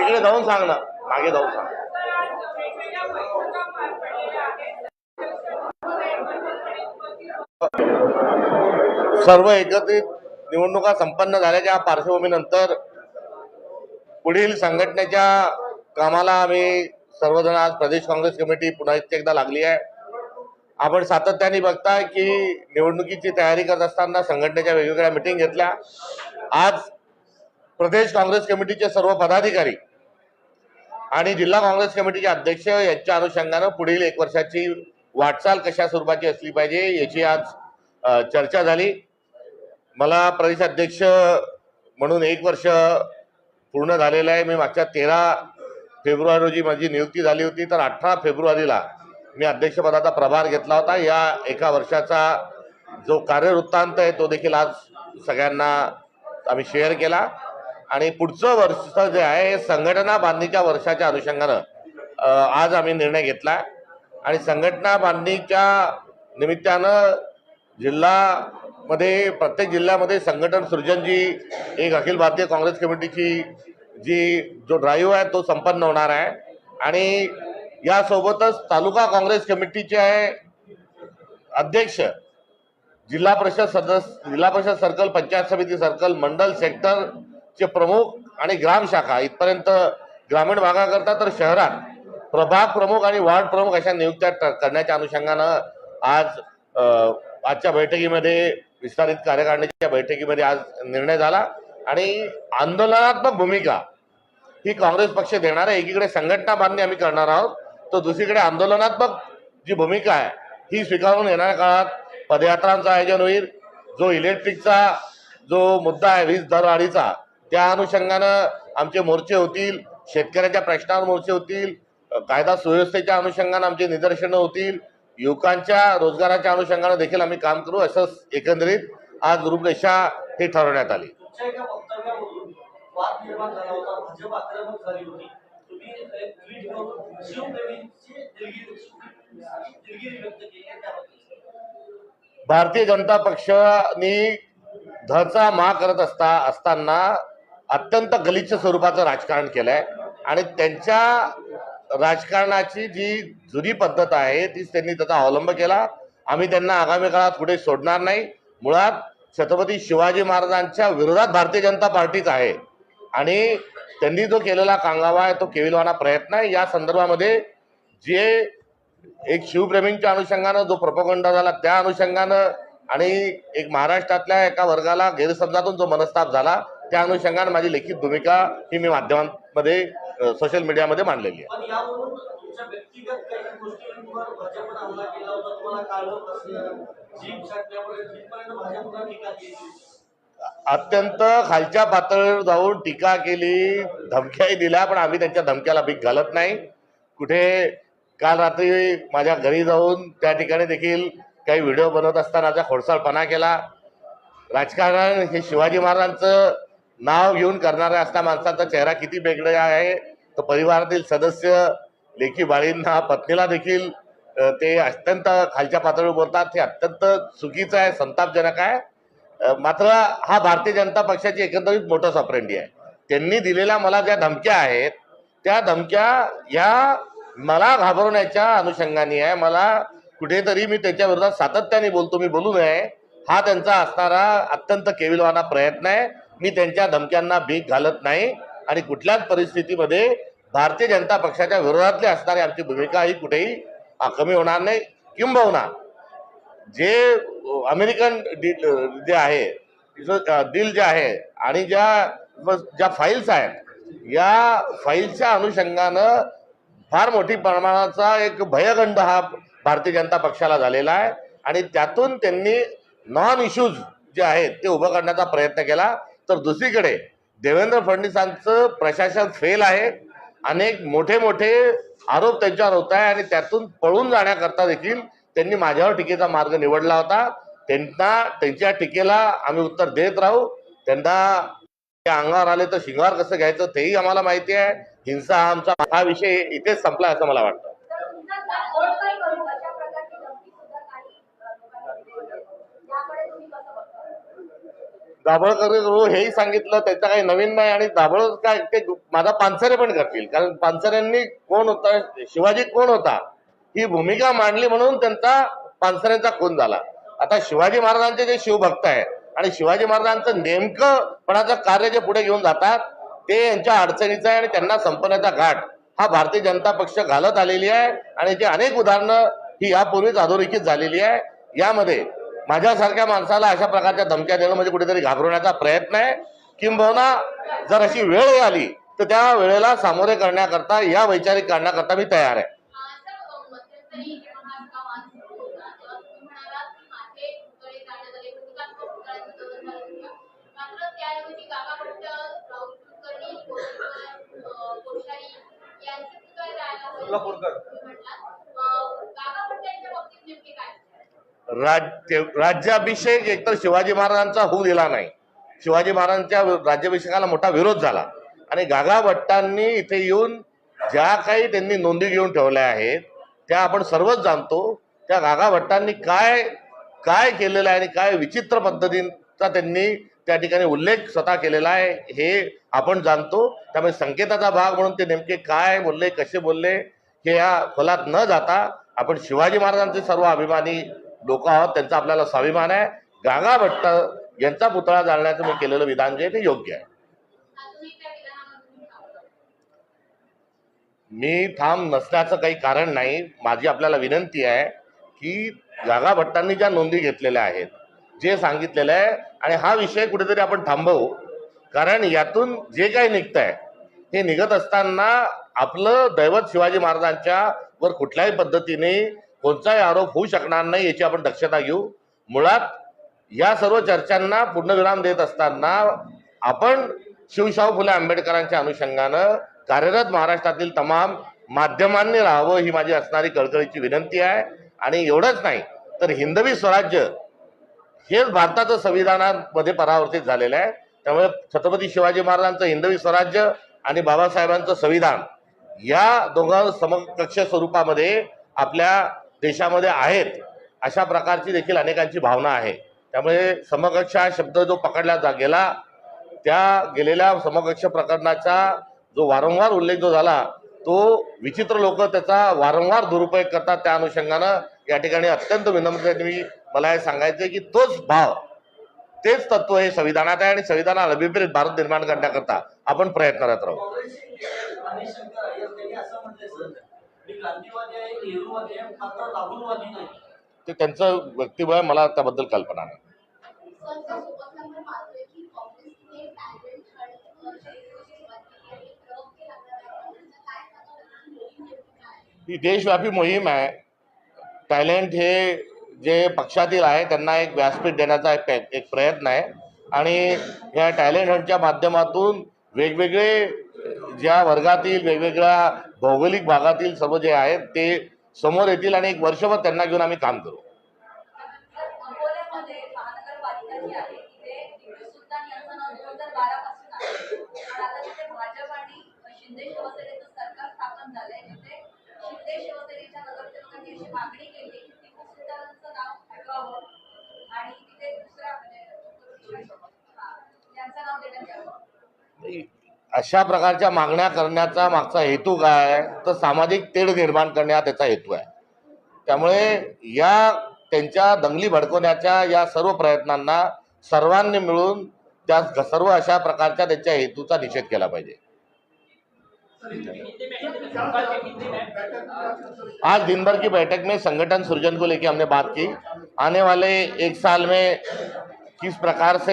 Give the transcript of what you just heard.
तिकडे जाऊन सांग ना. मागे जाऊन सांग. सर्व एकत्रित निवडणुका संपन्न झाल्याच्या पार्श्वभूमीनंतर पुढील संघटनेच्या कामाला आम्ही सर्वजण आज प्रदेश काँग्रेस कमिटी पुन्हा एकदा लागली आहे. आपण सातत्याने बघताय की निवडणुकीची तयारी करत असताना संघटनेच्या वेगवेगळ्या मिटिंग घेतल्या. आज प्रदेश काँग्रेस कमिटीचे सर्व पदाधिकारी आणि जिल्हा काँग्रेस कमिटीचे अध्यक्ष यांच्या अनुषंगानं पुढील एक वर्षाची वाटचाल कशा स्वरूपाची असली पाहिजे याची आज चर्चा झाली. मला प्रदेश अध्यक्ष म्हणून एक वर्ष पूर्ण झालेलं आहे. मी मागच्या तेरा फेब्रुवारी रोजी माझी नियुक्ती झाली होती. तर अठरा फेब्रुवारीला मी अध्यक्षपदाचा प्रभार घेतला होता. या एका वर्षाचा जो कार्यवृत्तांत आहे तो देखील आज सगळ्यांना आम्ही शेअर केला. आणि पुढचं वर्ष जे आहे हे संघटना बांधणीच्या वर्षाच्या अनुषंगानं आज आम्ही निर्णय घेतला. आणि संघटना बांधणीच्या निमित्तानं जिल्हामध्ये प्रत्येक जिल्ह्यामध्ये संघटन सृजन जी एक अखिल भारतीय काँग्रेस कमिटीची जी जो ड्राईव्ह आहे तो संपन्न होणार आहे. आणि यासोबतच तालुका काँग्रेस कमिटीचे अध्यक्ष जिल्हा परिषद सदस्य जिल्हा परिषद सर्कल पंचायत समिती सर्कल मंडल सेक्टर चे प्रमुख आणि ग्राम शाखा इथपर्यंत ग्रामीण भागाकरता तर शहरात प्रभाग प्रमुख आणि वार्ड प्रमुख अशा नियुक्त्या करण्याच्या अनुषंगानं आज आजच्या बैठकीमध्ये विस्तारित कार्यकारिणीच्या बैठकीमध्ये आज निर्णय झाला आणि आंदोलनात्मक भूमिका ही काँग्रेस पक्ष देणार आहे एकीकडे संघटना बांधणी आम्ही करणार आहोत तर दुसरीकडे आंदोलनात्मक जी भूमिका आहे ही स्वीकारून येणाऱ्या काळात पदयात्रांचं आयोजन होईल. जो इलेक्ट्रिकचा जो मुद्दा आहे वीज दरवाढीचा त्या अनुषंगानं आमचे मोर्चे होतील शेतकऱ्याच्या प्रश्नावर मोर्चे होतील कायदा सुव्यवस्थेच्या अनुषंगानं आमचे निदर्शनं होतील युवकांच्या रोजगाराच्या अनुषंगानं देखील आम्ही काम करू असं एकंदरीत आज रूपरेषा हे ठरवण्यात आली. भारतीय जनता पक्षाने धचा मा करत असता असताना अत्यंत गलिच्छ स्वरूपाचं राजकारण केलंय. आणि त्यांच्या राजकारणाची जी जुनी पद्धत आहे तीच त्यांनी त्याचा अवलंब केला. आम्ही त्यांना आगामी काळात पुढे सोडणार नाही. मुळात छत्रपती शिवाजी महाराजांच्या विरोधात भारतीय जनता पार्टीच आहे. आणि त्यांनी जो केलेला कांगावा आहे तो केविलवाना प्रयत्न आहे. या संदर्भामध्ये जे एक शिवप्रेमींच्या अनुषंगानं जो प्रपगंड झाला त्या अनुषंगानं आणि एक महाराष्ट्रातल्या एका वर्गाला गैरसमजातून जो मनस्ताप झाला त्या अनुषंगानं माझी लिखित भूमिका ही मी माध्यमांमध्ये सोशल मीडियामध्ये मांडलेली आहे. अत्यंत खालच्या पातळीवर जाऊन टीका केली धमक्याही दिल्या पण आम्ही त्यांच्या धमक्याला भीक घालत नाही. कुठे काल रात्री माझ्या घरी जाऊन त्या ठिकाणी देखील काही व्हिडिओ बनवत असतानाचा खोडसाळपणा केला. राजकारण हे शिवाजी महाराजांचं नाव घेऊन करणाऱ्या असल्या माणसाचा चेहरा किती वेगळा आहे? तर परिवारातील सदस्य लेखी बाळींना पत्नीला देखील ते अत्यंत खालच्या पातळीवर बोलतात. हे अत्यंत चुकीचं आहे संतापजनक आहे. मात्र हा भारतीय जनता पक्षाची एकंदरीत मोठं सप्रेंडी आहे. त्यांनी दिलेल्या मला ज्या धमक्या आहेत त्या धमक्या ह्या मला घाबरवण्याच्या अनुषंगाने आहे. मला कुठेतरी मी त्याच्या विरोधात सातत्याने बोलतो मी बोलू नये. हा त्यांचा असणारा अत्यंत केविलवाना प्रयत्न आहे. मी त्यांच्या धमक्यांना भीक घालत नाही आणि कुठल्याच परिस्थितीमध्ये भारतीय जनता पक्षाच्या विरोधातली असणारी आमची भूमिका ही कुठेही कमी होणार नाही किंबहुना जे अमेरिकन डील जे आहे जो, डील जे आहे आणि ज्या ज्या फाईल्स आहेत या फाईल्सच्या अनुषंगानं फार मोठी प्रमाणाचा एक भयगंड हा भारतीय जनता पक्षाला झालेला आहे. आणि त्यातून त्यांनी नॉन इश्यूज जे आहेत ते उभं करण्याचा प्रयत्न केला. तर दुसरीकडे देवेंद्र फडणवीसांचं प्रशासन फेल आहे. अनेक मोठे मोठे आरोप त्यांच्यावर होत आहे आणि त्यातून पळून जाण्याकरता देखील त्यांनी माझ्यावर टीकेचा मार्ग निवडला होता. त्यांना त्यांच्या टीकेला आम्ही उत्तर देत राहू. त्यांना त्या अंगावर आले तर शिंगार कसं घ्यायचं तेही आम्हाला माहिती आहे. हिंसा हा आमचा हा विषय इथेच संपला असं मला वाटतं तर पुन्हा ओळखाई करू अशा प्रकारची धमकी सुद्धा काही अ, लोकांना दिली होती. याकडे तुम्ही कसं बघता दाभोळकर करू हो, हेही सांगितलं त्याचा काही नवीन नाही आणि दाभोळ काय ते माझा पानसरे पण करतील. कारण पानसऱ्यांनी कोण होता शिवाजी कोण होता ही भूमिका मांडली म्हणून त्यांचा पानसऱ्यांचा खून झाला. आता शिवाजी महाराजांचे जे शिवभक्त आहेत आणि शिवाजी महाराजांचं नेमकंपणाचं कार्य जे पुढे घेऊन जातात ते यांच्या अडचणीचं आहे आणि त्यांना संपण्याचा घाट हा भारतीय जनता पक्ष घालत आलेली आहे. आणि जे अनेक उदाहरणं ही यापूर्वीच अधोरेखित झालेली आहे. यामध्ये माझ्यासारख्या माणसाला अशा प्रकारच्या धमक्या देणं म्हणजे कुठेतरी घाबरवण्याचा प्रयत्न आहे. किंबहुना जर अशी वेळ आली तर त्या वेळेला सामोरे करण्याकरता या वैचारिक करण्याकरता मी तयार आहे. सर राज्य राज्याभिषेक एकतर शिवाजी महाराजांचा होऊ दिला नाही. शिवाजी महाराजांच्या राज्याभिषेकाला मोठा विरोध झाला. आणि गागाभट्टांनी इथे येऊन ज्या काही त्यांनी नोंदी घेऊन ठेवल्या आहेत त्या आपण सर्वच जाणतो. त्या गागाभट्टांनी काय काय केलेलं आहे आणि काय विचित्र पद्धतींचा त्यांनी त्या ठिकाणी उल्लेख स्वतः केलेला आहे हे आपण जाणतो. त्यामुळे संकेताचा भाग म्हणून ते नेमके काय बोलले कसे बोलले हे या खोलात न जाता आपण शिवाजी महाराजांचे सर्व अभिमानी लोक आहोत त्यांचा आपल्याला स्वाभिमान आहे. गागा भट्ट यांचा पुतळा जाळण्याचं मी केलेलं विधान जे ते योग्य आहे. मी ठाम नसण्याचं काही कारण नाही. माझी आपल्याला विनंती आहे की गागा भट्टांनी ज्या नोंदी घेतलेल्या आहेत जे सांगितलेलं आहे आणि हा विषय कुठेतरी आपण थांबवू. कारण यातून जे काही निघतंय हे निघत असताना आपलं दैवत शिवाजी महाराजांच्या वर कुठल्याही पद्धतीने कोणताही आरोप होऊ शकणार नाही याची आपण दक्षता घेऊ. मुळात या सर्व चर्चांना पूर्णविराम देत असताना आपण शिवशाहू फुले आंबेडकरांच्या अनुषंगानं कार्यरत महाराष्ट्रातील तमाम माध्यमांनी राहावं ही माझी असणारी कळकळीची विनंती आहे. आणि एवढंच नाही तर हिंदवी स्वराज्य हेच भारताचं संविधानामध्ये परावर्तित झालेलं आहे. त्यामुळे छत्रपती शिवाजी महाराजांचं हिंदवी स्वराज्य आणि बाबासाहेबांचं संविधान या दोघां समकक्ष स्वरूपामध्ये आपल्या देशामध्ये आहेत अशा प्रकारची देखील अनेकांची भावना आहे. त्यामुळे समकक्ष हा शब्द जो पकडला जा गेला त्या गेलेल्या समकक्ष प्रकरणाचा जो वारंवार उल्लेख जो झाला तो विचित्र लोक त्याचा वारंवार दुरुपयोग करतात त्या अनुषंगानं या ठिकाणी अत्यंत विनम्रतेने मी मला हे सांगायचं की तोच भाव तेच तत्व हे संविधानात आहे आणि संविधानाला विपरीत भारत निर्माण करण्याकरता आपण प्रयत्नरत राहू. आहे नेहरूवादी आहे मात्र राहुलवादी नाही. ते त्यांचं व्यक्तिमत्व आहे, मला त्याबद्दल कल्पना नाही. आहे ही देशव्यापी मोहीम आहे. टॅलेंट हे जे पक्षातील आहे त्यांना एक व्यासपीठ देण्याचा एक एक प्रयत्न आहे. आणि या टॅलेंट हंटच्या माध्यमातून वेगवेगळे ज्या वर्गातील वेगवेगळ्या भौगोलिक भागातील सर्व जे आहेत ते समोर येतील आणि एक वर्षभर त्यांना घेऊन आम्ही काम करू. अकोल्यामध्ये महानगरपालिका जी आहे तिथे टिपू सुलतान यांचं नाव दोन हजार बारा पासून आहे. पण आता तिथे भाजप आणि अशा प्रकारच्या मागण्या करण्याचा मागचा हेतू काय तर सामाजिक तेढ निर्माण करणे हा त्याचा हेतू आहे. त्यामुळे या त्यांच्या दंगली भडकवण्याच्या या सर्व प्रयत्नांना सर्वांनी मिळून त्या सर्व अशा प्रकारच्या त्यांच्या हेतूचा निषेध केला पाहिजे. आज दिन भर की बैठक में संगठन सृजन को लेकर हमने बात की. आने वाले एक साल में किस प्रकार से